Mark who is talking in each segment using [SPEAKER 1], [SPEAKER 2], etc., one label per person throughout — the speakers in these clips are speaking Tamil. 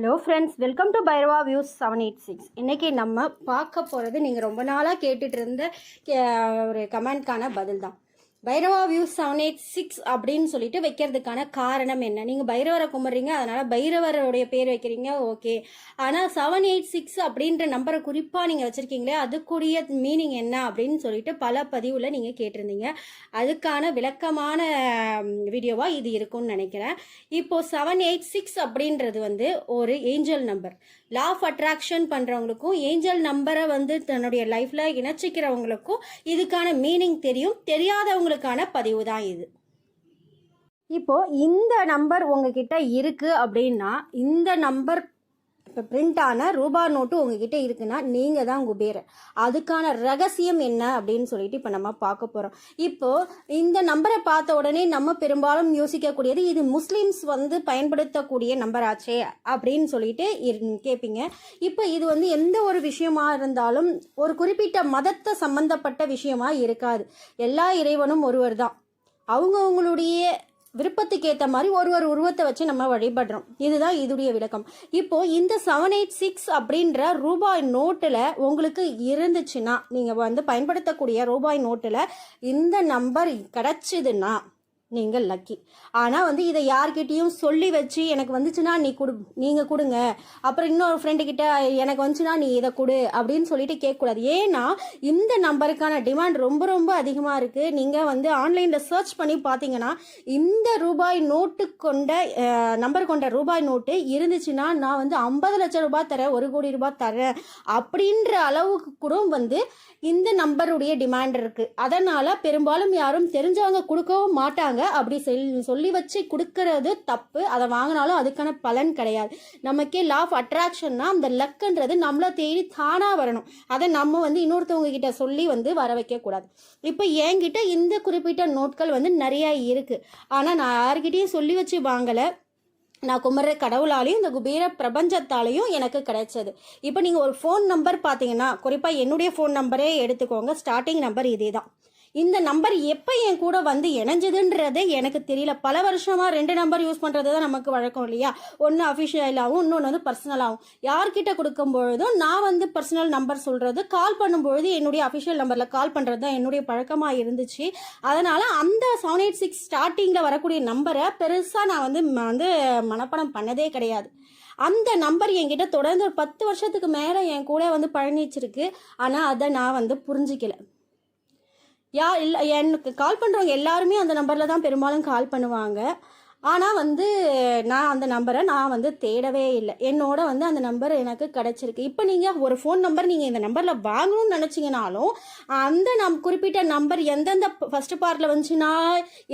[SPEAKER 1] Hello friends welcome to Bhairava views seven eight six இன்றைக்கி நம்ம பார்க்க போகிறது நீங்கள் ரொம்ப நாளாக கேட்டுட்டு இருந்த கே- ஒரு கமெண்ட்கான பதில் தான் Bhairava view seven eight six அப்படின்னு சொல்லிட்டு வைக்கிறதுக்கான காரணம் என்ன? நீங்கள் பைரவரை கும்பிட்றீங்க அதனால் பைரவருடைய பேர் வைக்கிறீங்க ஓகே ஆனால் செவன் எயிட் சிக்ஸ் அப்படின்ற நம்பரை குறிப்பாக நீங்கள் வச்சுருக்கீங்களே அதுக்குரிய மீனிங் என்ன அப்படின்னு சொல்லிட்டு பல பதிவில் நீங்கள் கேட்டிருந்தீங்க. அதுக்கான விளக்கமான வீடியோவாக இது இருக்கும்னு நினைக்கிறேன். இப்போது செவன் எயிட் சிக்ஸ் அப்படின்றது வந்து ஒரு angel number law of attraction பண்ணுறவங்களுக்கும் angel நம்பரை வந்து தன்னுடைய லைஃப்பில் இணைச்சிக்கிறவங்களுக்கும் இதுக்கான மீனிங் தெரியும். உங்களுக்கான பதிவு தான் இது. இப்போ இந்த நம்பர் உங்ககிட்ட இருக்கு அப்படின்னா இந்த நம்பர் இப்போ பிரிண்ட் ஆன ரூபா நோட்டு உங்ககிட்ட இருக்குன்னா நீங்கள் தான் குபேரர் அதுக்கான ரகசியம் என்ன அப்படின்னு சொல்லிட்டு இப்போ நம்ம பார்க்க போகிறோம் இப்போது இந்த நம்பரை பார்த்த உடனே நம்ம பெரும்பாலும் யோசிக்கக்கூடியது இது முஸ்லீம்ஸ் வந்து பயன்படுத்தக்கூடிய நம்பர் ஆச்சே அப்படின்னு சொல்லிட்டு இரு- கேட்பீங்க இப்போ இது வந்து எந்த ஒரு விஷயமா இருந்தாலும் ஒரு குறிப்பிட்ட மதத்தை சம்பந்தப்பட்ட விஷயமா இருக்காது. எல்லா இறைவனும் ஒருவர் தான். அவங்கவுங்களுடைய விருப்பத்துக்கு ஏற்ற மாதிரி ஒரு ஒரு உருவத்தை வச்சு நம்ம வழிபடுறோம். இதுதான் இதுடைய விளக்கம். இப்போ இந்த செவன் எயிட் சிக்ஸ் அப்படின்ற ரூபாய் நோட்டில் உங்களுக்கு இருந்துச்சுன்னா நீங்கள் வந்து பயன்படுத்தக்கூடிய ரூபாய் நோட்டில் இந்த நம்பர் கிடச்சிதுன்னா நீங்கள் லக்கி ஆனால் வந்து இதை யார்கிட்டயும் சொல்லி வச்சு எனக்கு வந்துச்சுன்னா நீ கொடு நீங்கள் கொடுங்க. அப்புறம் இன்னொரு ஃப்ரெண்டு கிட்ட எனக்கு வந்துச்சுன்னா நீ இதை கொடு அப்படின்னு சொல்லிட்டு கேட்கக்கூடாது. ஏன்னா இந்த நம்பருக்கான டிமாண்ட் ரொம்ப ரொம்ப அதிகமாக இருக்குது நீங்கள் வந்து ஆன்லைனில் சர்ச் பண்ணி பார்த்தீங்கன்னா இந்த ரூபாய் நோட்டு கொண்ட நம்பர் கொண்ட ரூபாய் நோட்டு இருந்துச்சுன்னா நான் வந்து ஐம்பது லட்சம் ரூபாய் தரேன் ஒரு கோடி ரூபாய் தரேன் அப்படின்ற அளவுக்கு கூட வந்து இந்த நம்பருடைய டிமாண்ட் இருக்குது அதனால் பெரும்பாலும் யாரும் தெரிஞ்சவங்க கொடுக்கவும் மாட்டாங்க. அப்படி செல் சொல்லி வச்சு கொடுக்கறது தப்பு. அதை வாங்கினாலும் அதுக்கான பலன் கிடையாது. நமக்கே லா ஆஃப் அட்ராக்ஷன்னா அந்த லக்குன்றது நம்மளை தேடி தானாக வரணும். அதை நம்ம வந்து இன்னொருத்தவங்க கிட்ட சொல்லி வந்து வர வைக்கக்கூடாது இப்போ என்கிட்ட இந்த குறிப்பிட்ட நோட்கள் வந்து நிறையா இருக்குது ஆனால் நான் யார்கிட்டையும் சொல்லி வச்சு வாங்கலை. நான் குமர கடவுளாலையும் இந்த குபேர பிரபஞ்சத்தாலையும் எனக்கு கிடைச்சது. இப்போ நீங்கள் ஒரு ஃபோன் நம்பர் பார்த்தீங்கன்னா குறிப்பாக என்னுடைய ஃபோன் நம்பரே எடுத்துக்கோங்க. ஸ்டார்டிங் நம்பர் இதே தான் இந்த நம்பர் எப்போ என் கூட வந்து இணைஞ்சதுன்றதே எனக்கு தெரியல. பல வருஷமாக ரெண்டு நம்பர் யூஸ் பண்ணுறது தான் நமக்கு வழக்கம் இல்லையா? ஒன்று அஃபிஷியலாகவும் இன்னொன்று வந்து பர்சனலாகவும் யார்கிட்ட கொடுக்கும்பொழுதும் நான் வந்து பர்சனல் நம்பர் சொல்கிறது கால் பண்ணும்பொழுது என்னுடைய அஃபிஷியல் நம்பரில் கால் பண்ணுறது தான் என்னுடைய பழக்கமாக இருந்துச்சு. அதனால் அந்த செவன் எயிட் சிக்ஸ் ஸ்டார்டிங்கில் வரக்கூடிய நம்பரை பெருசாக நான் வந்து வந்து மனப்பாடம் பண்ணதே கிடையாது. அந்த நம்பர் என்கிட்ட தொடர்ந்து ஒரு பத்து வருஷத்துக்கு மேலே என் கூட வந்து பழனிச்சிருக்கு ஆனால் அதை நான் வந்து புரிஞ்சிக்கல. யா இல்லை எனக்கு கால் பண்ணுறவங்க எல்லாருமே அந்த நம்பரில் தான் பெரும்பாலும் கால் பண்ணுவாங்க. ஆனால் வந்து நான் அந்த நம்பரை நான் வந்து தேடவே இல்லை. என்னோட வந்து அந்த நம்பர் எனக்கு கிடச்சிருக்கு. இப்போ நீங்கள் ஒரு ஃபோன் நம்பர் நீங்கள் இந்த நம்பரில் வாங்கணும்னு நினச்சிங்கனாலும் அந்த நம் குறிப்பிட்ட நம்பர் எந்தெந்த ஃபஸ்ட்டு பார்ட்டில் வந்துச்சுன்னா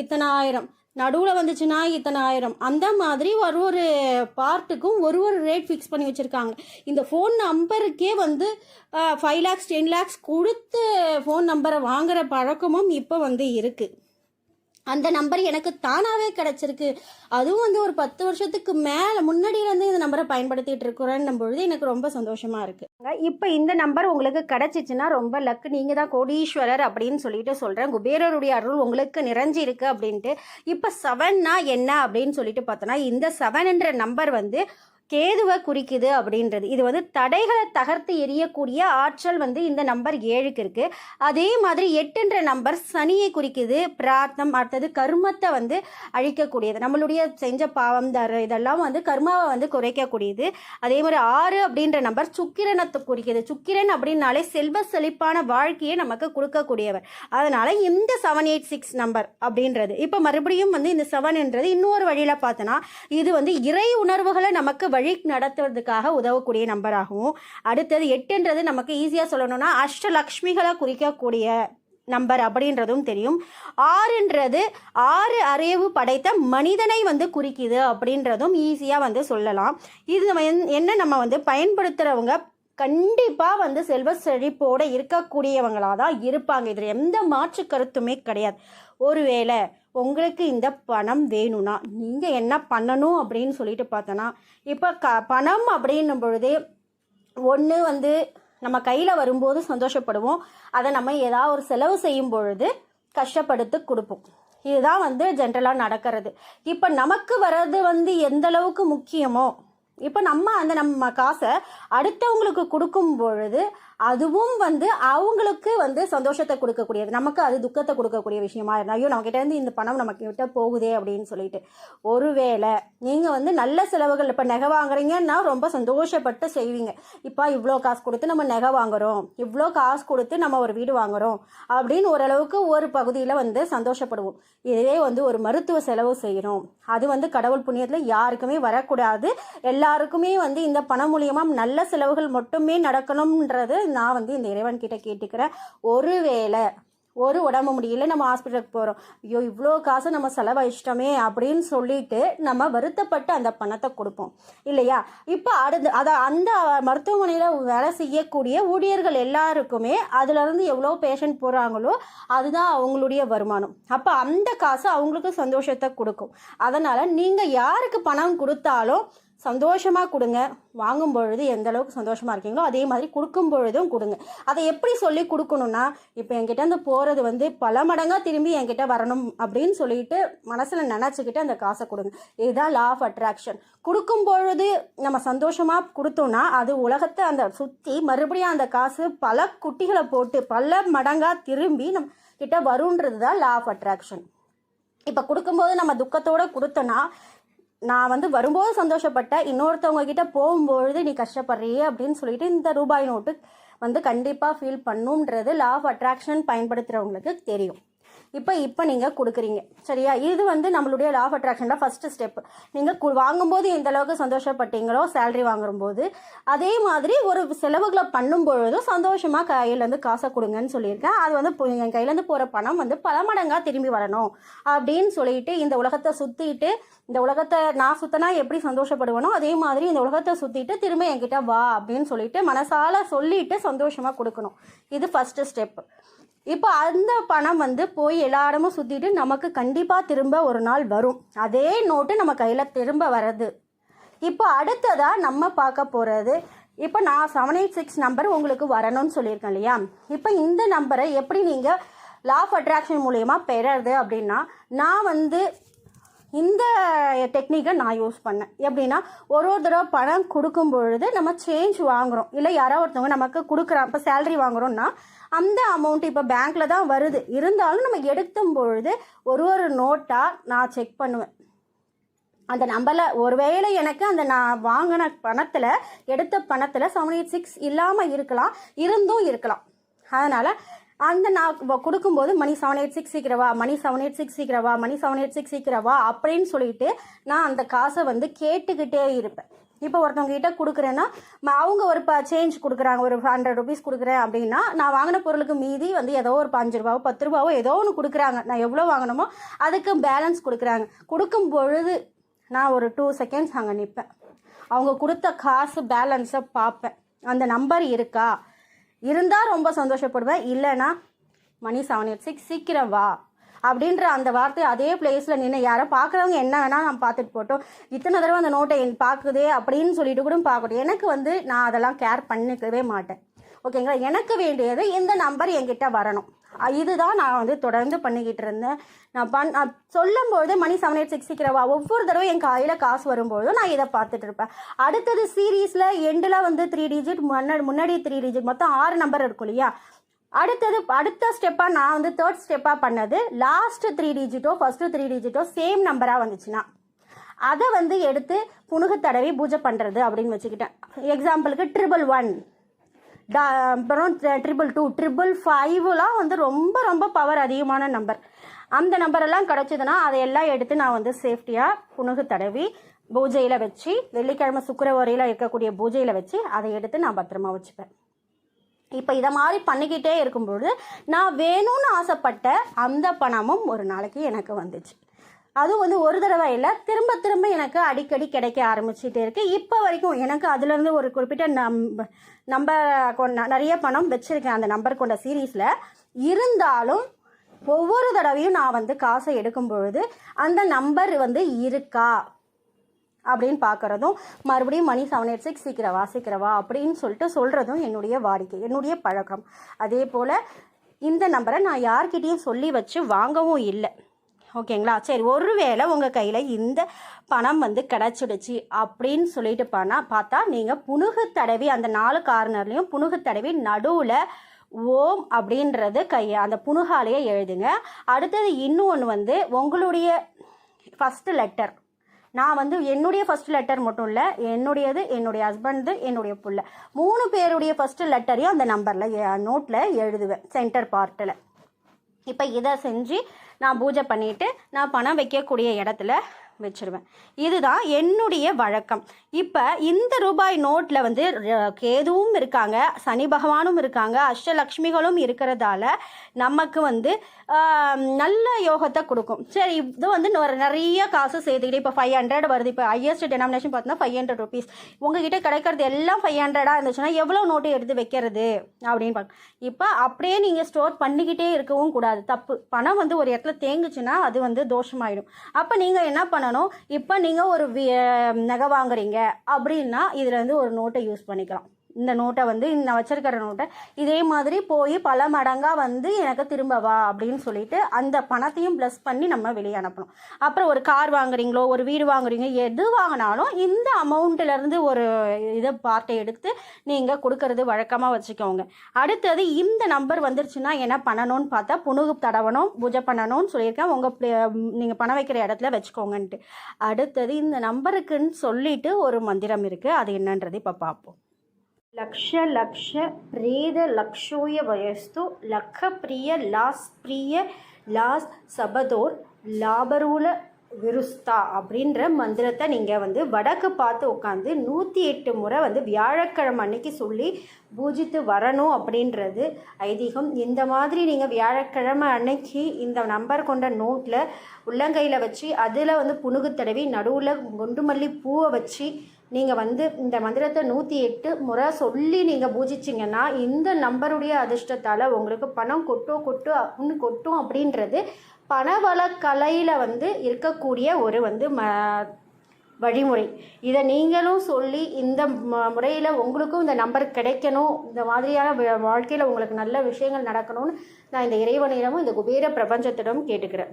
[SPEAKER 1] இத்தனை ஆயிரம் நடுவில் வந்துச்சுன்னா இத்தனை ஆயிரம். அந்த மாதிரி ஒரு ஒரு பார்ட்டுக்கும் ஒரு ஒரு ரேட் ஃபிக்ஸ் பண்ணி வச்சுருக்காங்க. இந்த ஃபோன் நம்பருக்கே வந்து ஃபைவ் லேக்ஸ் டென் லேக்ஸ் கொடுத்து ஃபோன் நம்பரை வாங்குகிற பழக்கமும் இப்போ வந்து இருக்குது அந்த நம்பர் எனக்கு தானாகவே கிடச்சிருக்கு. அதுவும் வந்து ஒரு பத்து வருஷத்துக்கு மேலே முன்னாடியிலேருந்து இந்த நம்பரை பயன்படுத்திகிட்டு இருக்கிறேன்னும் பொழுது எனக்கு ரொம்ப சந்தோஷமாக இருக்குது இப்போ இந்த நம்பர் உங்களுக்கு கிடச்சிச்சின்னா ரொம்ப லக்கு நீங்கள் தான் கோடீஸ்வரர் அப்படின்னு சொல்லிட்டு சொல்கிறேன் குபேரருடைய அருள் உங்களுக்கு நிறைஞ்சி இருக்கு அப்படின்ட்டு. இப்போ செவன்னா என்ன அப்படின்னு சொல்லிட்டு பார்த்தோன்னா இந்த செவன் என்ற நம்பர் வந்து கேதுவை குறிக்குது அப்படின்றது. இது வந்து தடைகளை தகர்த்து எரியக்கூடிய ஆற்றல் வந்து இந்த நம்பர் ஏழுக்கு இருக்குது அதே மாதிரி எட்டுன்ற நம்பர் சனியை குறிக்குது. பிரார்த்தம் அடுத்தது கர்மத்தை வந்து அழிக்கக்கூடியது. நம்மளுடைய செஞ்ச பாவம் தர இதெல்லாம் வந்து கர்மாவை வந்து குறைக்கக்கூடியது. அதே மாதிரி ஆறு அப்படின்ற நம்பர் சுக்கிரனத்தை குறிக்குது. சுக்கிரன் அப்படின்னாலே செல்வ செழிப்பான வாழ்க்கையை நமக்கு கொடுக்கக்கூடியவர். அதனால் இந்த செவன் எயிட் சிக்ஸ் நம்பர் அப்படின்றது. இப்போ மறுபடியும் வந்து இந்த செவன்ன்றது இன்னொரு வழியில் பார்த்தோன்னா இது வந்து இறை உணர்வுகளை நமக்கு வழி நடத்துவதற்காக உதவக்கூடிய நம்பராகவும் அடுத்தது எட்டுன்றது நமக்கு ஈஸியாக சொல்லணும்னா அஷ்டலக்ஷ்மிகளை குறிக்கக்கூடிய நம்பர் அப்படின்றதும் தெரியும். ஆறுன்றது ஆறு அறிவு படைத்த மனிதனை வந்து குறிக்குது அப்படின்றதும் ஈஸியாக வந்து சொல்லலாம். இது என்ன நம்ம வந்து பயன்படுத்துகிறவங்க கண்டிப்பாக வந்து செல்வ செழிப்போட இருக்கக்கூடியவங்களாக தான் இருப்பாங்க. இதில் எந்த மாற்று கருத்துமே கிடையாது. ஒருவேளை உங்களுக்கு இந்த பணம் வேணும்னா நீங்கள் என்ன பண்ணணும் அப்படின்னு சொல்லிட்டு பார்த்தோன்னா இப்போ க பணம் அப்படின்னும் பொழுது ஒன்று வந்து நம்ம கையில் வரும்போது சந்தோஷப்படுவோம். அதை நம்ம ஏதாவது ஒரு செலவு செய்யும் பொழுது கஷ்டப்படுத்து கொடுப்போம். இதுதான் வந்து ஜென்ரலாக நடக்கிறது. இப்போ நமக்கு வர்றது வந்து எந்த அளவுக்கு முக்கியமோ இப்போ நம்ம அந்த நம்ம காசை அடுத்தவங்களுக்கு கொடுக்கும் பொழுது அதுவும் வந்து அவங்களுக்கு வந்து சந்தோஷத்தை கொடுக்கக்கூடியது. நமக்கு அது துக்கத்தை கொடுக்கக்கூடிய விஷயமா இருந்தால் ஐயோ நம்ம கிட்டேருந்து இந்த பணம் நமக்கு கிட்ட போகுதே அப்படின்னு சொல்லிட்டு. ஒருவேளை நீங்கள் வந்து நல்ல செலவுகள் இப்போ நகை வாங்குறீங்கன்னா ரொம்ப சந்தோஷப்பட்டு செய்வீங்க. இப்போ இவ்வளோ காசு கொடுத்து நம்ம நகை வாங்குறோம். இவ்வளோ காசு கொடுத்து நம்ம ஒரு வீடு வாங்குறோம். அப்படின்னு ஓரளவுக்கு ஒரு பகுதியில் வந்து சந்தோஷப்படுவோம். இதே வந்து ஒரு மருத்துவ செலவு செய்கிறோம் அது வந்து கடவுள் புண்ணியத்தில் யாருக்குமே வரக்கூடாது. எல்லாருக்குமே வந்து இந்த பணம் மூலியமாக நல்ல செலவுகள் மட்டுமே நடக்கணும்ன்றது நான் வந்து இந்த இறைவன் கிட்ட கேட்டுக்கிறேன் ஒருவேளை ஒரு உடம்பு முடியல நம்ம ஹாஸ்பிட்டலுக்கு போகிறோம் ஐயோ இவ்வளோ காசு நம்ம செலவழிச்சிட்டோமே அப்படின்னு சொல்லிட்டு நம்ம வருத்தப்பட்டு அந்த பணத்தை கொடுப்போம். இல்லையா? இப்போ அடுத்து அதை அந்த மருத்துவமனையில் வேலை செய்யக்கூடிய ஊழியர்கள் எல்லாருக்குமே அதுலேருந்து எவ்வளோ பேஷண்ட் போகிறாங்களோ அதுதான் அவங்களுடைய வருமானம். அப்போ அந்த காசு அவங்களுக்கு சந்தோஷத்தை கொடுக்கும். அதனால் நீங்கள் யாருக்கு பணம் கொடுத்தாலும் சந்தோஷமாக கொடுங்க. வாங்கும் பொழுது எந்த அளவுக்கு சந்தோஷமாக இருக்கீங்களோ அதே மாதிரி கொடுக்கும் பொழுதும் கொடுங்க. அதை எப்படி சொல்லி கொடுக்கணும்னா இப்போ என்கிட்ட அந்த போகிறது வந்து பல மடங்காக திரும்பி என்கிட்ட வரணும் அப்படின்னு சொல்லிட்டு மனசில் நினச்சிக்கிட்டு அந்த காசை கொடுங்க. இதுதான் லா ஆஃப் அட்ராக்ஷன் கொடுக்கும் பொழுது நம்ம சந்தோஷமாக கொடுத்தோம்னா அது உலகத்தை அந்த சுற்றி மறுபடியும் அந்த காசு பல குட்டிகளை போட்டு பல மடங்காக திரும்பி நம்ம கிட்ட வருன்றது தான் லா ஆஃப் அட்ராக்ஷன் இப்போ கொடுக்கும்போது நம்ம துக்கத்தோடு கொடுத்தோன்னா நான் வந்து வரும்போது சந்தோஷப்பட்டேன். இன்னொருத்தவங்க கிட்ட போகும்பொழுது நீ கஷ்டப்படுறியே அப்படின்னு சொல்லிட்டு இந்த ரூபாய் நோட்டு வந்து கண்டிப்பாக ஃபீல் பண்ணுன்றது லா ஆஃப் அட்ராக்ஷன் பயன்படுத்துகிறவங்களுக்கு தெரியும். இப்போ இப்போ நீங்கள் கொடுக்குறீங்க. சரியா? இது வந்து நம்மளுடைய லா ஆஃப் அட்ராக்ஷனில் ஃபஸ்ட்டு ஸ்டெப் நீங்கள் கு வாங்கும்போது எந்த அளவுக்கு சந்தோஷப்பட்டீங்களோ சேலரி வாங்கும்போது அதே மாதிரி ஒரு செலவுகளை பண்ணும்பொழுதும் சந்தோஷமாக கையிலேருந்து காசை கொடுங்கன்னு சொல்லியிருக்கேன். அது வந்து இப்போ என் கையிலேருந்து போகிற பணம் வந்து பல மடங்காக திரும்பி வரணும். அப்படின்னு சொல்லிட்டு இந்த உலகத்தை சுற்றிட்டு இந்த உலகத்தை நான் சுத்தினா எப்படி சந்தோஷப்படுவேனோ அதே மாதிரி இந்த உலகத்தை சுற்றிட்டு திரும்ப என்கிட்ட வா அப்படின்னு சொல்லிட்டு மனசால சொல்லிட்டு சந்தோஷமாக கொடுக்கணும். இது ஃபஸ்ட்டு ஸ்டெப் இப்போ அந்த பணம் வந்து போய் எல்லா இடமும் சுற்றிட்டு நமக்கு கண்டிப்பாக திரும்ப ஒரு நாள் வரும். அதே நோட்டு நம்ம கையில் திரும்ப வர்றது. இப்போ அடுத்ததாக நம்ம பார்க்க போகிறது இப்போ நான் செவன் எயிட் சிக்ஸ் நம்பர் உங்களுக்கு வரணும்னு சொல்லியிருக்கேன் இல்லையா? இப்போ இந்த நம்பரை எப்படி நீங்கள் லா ஆஃப் அட்ராக்ஷன் மூலயமா பெறது அப்படின்னா நான் வந்து இந்த டெக்னிக்கை நான் யூஸ் பண்ணேன். எப்படின்னா ஒரு ஒரு தடவை பணம் கொடுக்கும் பொழுது நம்ம சேஞ்ச் வாங்குகிறோம் இல்லை யாரோ ஒருத்தவங்க நமக்கு கொடுக்குறான் இப்போ சேலரி வாங்குறோம்னா அந்த அமௌண்ட் இப்போ பேங்க்கில் தான் வருது. இருந்தாலும் நம்ம எடுக்கும் பொழுது ஒரு ஒரு நோட்டாக நான் செக் பண்ணுவேன். அந்த நம்பரில் ஒருவேளை எனக்கு அந்த நான் வாங்கின பணத்தில் எடுத்த பணத்தில் செவன் எயிட் சிக்ஸ் இல்லாமல் இருக்கலாம். இருந்தும் இருக்கலாம். அதனால் அந்த நான் கொடுக்கும்போது மணி செவன் எயிட் சிக்ஸ் சீக்கிரவா மணி செவன் எயிட் சிக்ஸ் சீக்கிரவா மணி செவன் எயிட் சிக்ஸ் சீக்கிரவா அப்படின்னு சொல்லிட்டு நான் அந்த காசை வந்து கேட்டுக்கிட்டே இருப்பேன். இப்போ ஒருத்தவங்க கிட்ட கொடுக்குறேன்னா அவங்க ஒரு ப சேஞ்ச் கொடுக்குறாங்க. ஒரு ஹண்ட்ரட் ருபீஸ் கொடுக்குறேன் அப்படின்னா நான் வாங்கின பொருளுக்கு மீதி வந்து ஏதோ ஒரு அஞ்சு ரூபாவோ பத்து ரூபாவோ ஏதோ ஒன்று கொடுக்குறாங்க. நான் எவ்வளோ வாங்கினோமோ அதுக்கு பேலன்ஸ் கொடுக்குறாங்க. கொடுக்கும் பொழுது நான் ஒரு டூ செகண்ட்ஸ் அங்கே நிற்பேன் அவங்க கொடுத்த காசு பேலன்ஸை பார்ப்பேன். அந்த நம்பர் இருக்கா? இருந்தால் ரொம்ப சந்தோஷப்படுவேன். இல்லைன்னா மணி செவன் எயிட் சிக்ஸ் சீக்கிரம் வா. அப்படின்ற அந்த வார்த்தை அதே பிளேஸில் நின்று யாரை பார்க்குறவங்க என்ன வேணால் நான் பார்த்துட்டு போட்டோம் இத்தனை தடவை அந்த நோட்டை என் பார்க்குதே அப்படின்னு சொல்லிட்டு கூட பார்க்கட்டும். எனக்கு வந்து நான் அதெல்லாம் கேர் பண்ணிக்கவே மாட்டேன். ஓகேங்களா எனக்கு வேண்டியது இந்த நம்பர் என்கிட்ட வரணும். இதுதான் நான் வந்து தொடர்ந்து பண்ணிக்கிட்டு இருந்தேன். நான் பண் நான் சொல்லும்போது மணி செவன் எயிட் சிக்ஸ் சிக்கிறவா ஒவ்வொரு தடவை என் கையில் காசு வரும்போதும் நான் இதை பார்த்துட்டு இருப்பேன். அடுத்தது சீரீஸில் எண்டில் வந்து த்ரீ டிஜிட் முன்னாடி முன்னாடி த்ரீ டிஜிட் மொத்தம் ஆறு நம்பர் இருக்கும் இல்லையா? அடுத்தது அடுத்த ஸ்டெப்பாக நான் வந்து தேர்ட் ஸ்டெப்பாக பண்ணது லாஸ்ட்டு த்ரீ டிஜிட்டோ ஃபஸ்ட்டு த்ரீ டிஜிட்டோ சேம் நம்பராக வந்துச்சுன்னா. அதை வந்து எடுத்து புணுகு தடவி பூஜை பண்ணுறது அப்படின்னு வச்சுக்கிட்டேன். எக்ஸாம்பிளுக்கு ட்ரிபிள் ஒன் டா அப்புறம் ட்ரிபிள் டூ ட்ரிபிள் ஃபைவ்லாம் வந்து ரொம்ப ரொம்ப பவர் அதிகமான நம்பர் அந்த நம்பரெல்லாம் கிடச்சிதுன்னா அதையெல்லாம் எடுத்து நான் வந்து சேஃப்டியாக புணுகு தடவி பூஜையில் வச்சு வெள்ளிக்கிழமை சுக்கரவரையில் இருக்கக்கூடிய பூஜையில் வச்சு அதை எடுத்து நான் பத்திரமா வச்சுப்பேன். இப்போ இதை மாதிரி பண்ணிக்கிட்டே இருக்கும்பொழுது நான் வேணும்னு ஆசைப்பட்ட அந்த பணமும் ஒரு நாளைக்கு எனக்கு வந்துச்சு. அது வந்து ஒரு தடவை இல்லை திரும்ப திரும்ப எனக்கு அடிக்கடி கிடைக்க ஆரம்பிச்சிட்டே இருக்குது இப்போ வரைக்கும் எனக்கு அதுலேருந்து ஒரு குறிப்பிட்ட நம்ப நம்பர் கொண்ட நிறைய பணம் வச்சுருக்கேன் அந்த நம்பர் கொண்ட சீரீஸில். இருந்தாலும் ஒவ்வொரு தடவையும் நான் வந்து காசை எடுக்கும் பொழுது அந்த நம்பர் வந்து இருக்கா? அப்படின்னு பார்க்குறதும் மறுபடியும் மணி செவன் எயிட் சிக்ஸ் சீக்கிரவா சீக்கிரவா அப்படின்னு சொல்லிட்டு சொல்கிறதும் என்னுடைய வாடிக்கை என்னுடைய பழக்கம். அதே போல் இந்த நம்பரை நான் யார்கிட்டயும் சொல்லி வச்சு வாங்கவும் இல்லை. ஓகேங்களா? சரி ஒருவேளை உங்கள் கையில் இந்த பணம் வந்து கிடச்சிடுச்சு அப்படின்னு சொல்லிட்டு பண்ணால் பார்த்தா நீங்கள் புனுகு தடவி அந்த நாலு கார்னர்லேயும் புனுகு தடவி நடுவில் ஓம் அப்படின்றது கையை அந்த புனுகாலேயே எழுதுங்க. அடுத்தது இன்னொன்று வந்து உங்களுடைய ஃபஸ்ட்டு லெட்டர் நான் வந்து என்னுடைய ஃபர்ஸ்ட் லெட்டர் மட்டும் இல்லை என்னுடையது என்னுடைய ஹஸ்பண்டு என்னுடைய புள்ள. மூணு பேருடைய ஃபர்ஸ்ட் லெட்டரையும் அந்த நம்பரில் நோட்டில் எழுதுவேன் சென்டர் பார்ட்டில் இப்போ இதை செஞ்சு நான் பூஜை பண்ணிவிட்டு நான் பணம் வைக்கக்கூடிய இடத்துல வச்சிருவேன். இதுதான் என்னுடைய வழக்கம். இப்போ இந்த ரூபாய் நோட்டில் வந்து கேதுவும் இருக்காங்க சனி பகவானும் இருக்காங்க அஷ்டலக்ஷ்மிகளும் இருக்கிறதால நமக்கு வந்து நல்ல யோகத்தை கொடுக்கும். சரி இது வந்து நிறைய காசு சேர்த்துக்கிட்டு இப்போ ஃபைவ் ஹண்ட்ரட் வருது. இப்போ ஹையஸ்ட் டெனாமினேஷன் பார்த்தோன்னா ஃபைவ் ஹண்ட்ரட் ருபீஸ் உங்ககிட்ட கிடைக்கிறது எல்லாம் ஃபைவ் ஹண்ட்ரடாக இருந்துச்சுன்னா எவ்வளோ நோட்டு எடுத்து வைக்கிறது அப்படின்னு பார்க்க இப்போ அப்படியே நீங்கள் ஸ்டோர் பண்ணிக்கிட்டே இருக்கவும் கூடாது. தப்பு. பணம் வந்து ஒரு இடத்துல தேங்குச்சுன்னா அது வந்து தோஷமாயிடும். அப்போ நீங்கள் என்ன பண்ணணும். இப்போ நீங்கள் ஒரு நகை வாங்குறீங்க அப்படின்னா இதில் வந்து ஒரு நோட்டை யூஸ் பண்ணிக்கலாம். இந்த நோட்டை வந்து நான் வச்சிருக்கிற நோட்டை இதே மாதிரி போய் பல மடங்காக வந்து எனக்கு திரும்ப வா அப்படின்னு சொல்லிட்டு அந்த பணத்தையும் ப்ளஸ் பண்ணி நம்ம வெளியே அனுப்பணும். அப்புறம் ஒரு கார் வாங்குறீங்களோ ஒரு வீடு வாங்குறீங்க எது வாங்கினாலும் இந்த அமௌண்ட்டிலேருந்து ஒரு இதை பார்ட்டை எடுத்து நீங்கள் கொடுக்கறது வழக்கமாக வச்சுக்கோங்க. அடுத்தது இந்த நம்பர் வந்துருச்சுன்னா என்ன பண்ணணும்னு பார்த்தா புணுகு தடவணும் பூஜை பண்ணணும்னு சொல்லியிருக்கேன். உங்கள் நீங்கள் பணம் வைக்கிற இடத்துல வச்சுக்கோங்கன்ட்டு. அடுத்தது இந்த நம்பருக்குன்னு சொல்லிட்டு ஒரு மந்திரம் இருக்குது அது என்னன்றது இப்போ பார்ப்போம். லக்ஷ லக்ஷ பிரேத லக்ஷோய வயஸ்து லக்க பிரிய லாஸ் பிரிய லாஸ் சபதோர் லாபரூல விருஸ்தா அப்படின்ற மந்திரத்தை நீங்கள் வந்து வடக்கு பார்த்து உட்காந்து நூற்றி எட்டு முறை வந்து வியாழக்கிழமை அன்னைக்கு சொல்லி பூஜித்து வரணும் அப்படின்றது ஐதீகம். இந்த மாதிரி நீங்கள் வியாழக்கிழமை அன்னைக்கு இந்த நம்பர் கொண்ட நோட்டில் உள்ளங்கையில் வச்சு அதில் வந்து புணுகு தடவி நடுவில் குண்டுமல்லி பூவை வச்சு நீங்கள் வந்து இந்த மந்திரத்தை நூற்றி எட்டு முறை சொல்லி நீங்கள் பூஜிச்சிங்கன்னா இந்த நம்பருடைய அதிர்ஷ்டத்தால் உங்களுக்கு பணம் கொட்டோ கொட்டு அப்படின்னு கொட்டும் அப்படின்றது பணவள கலையில் வந்து இருக்கக்கூடிய ஒரு வந்து ம வழிமுறை. இதை நீங்களும் சொல்லி இந்த முறையில் உங்களுக்கும் இந்த நம்பர் கிடைக்கணும். இந்த மாதிரியான வாழ்க்கையில் உங்களுக்கு நல்ல விஷயங்கள் நடக்கணும்னு நான் இந்த இறைவனிடமும் இந்த குபேர பிரபஞ்சத்திடமும் கேட்டுக்கிறேன்.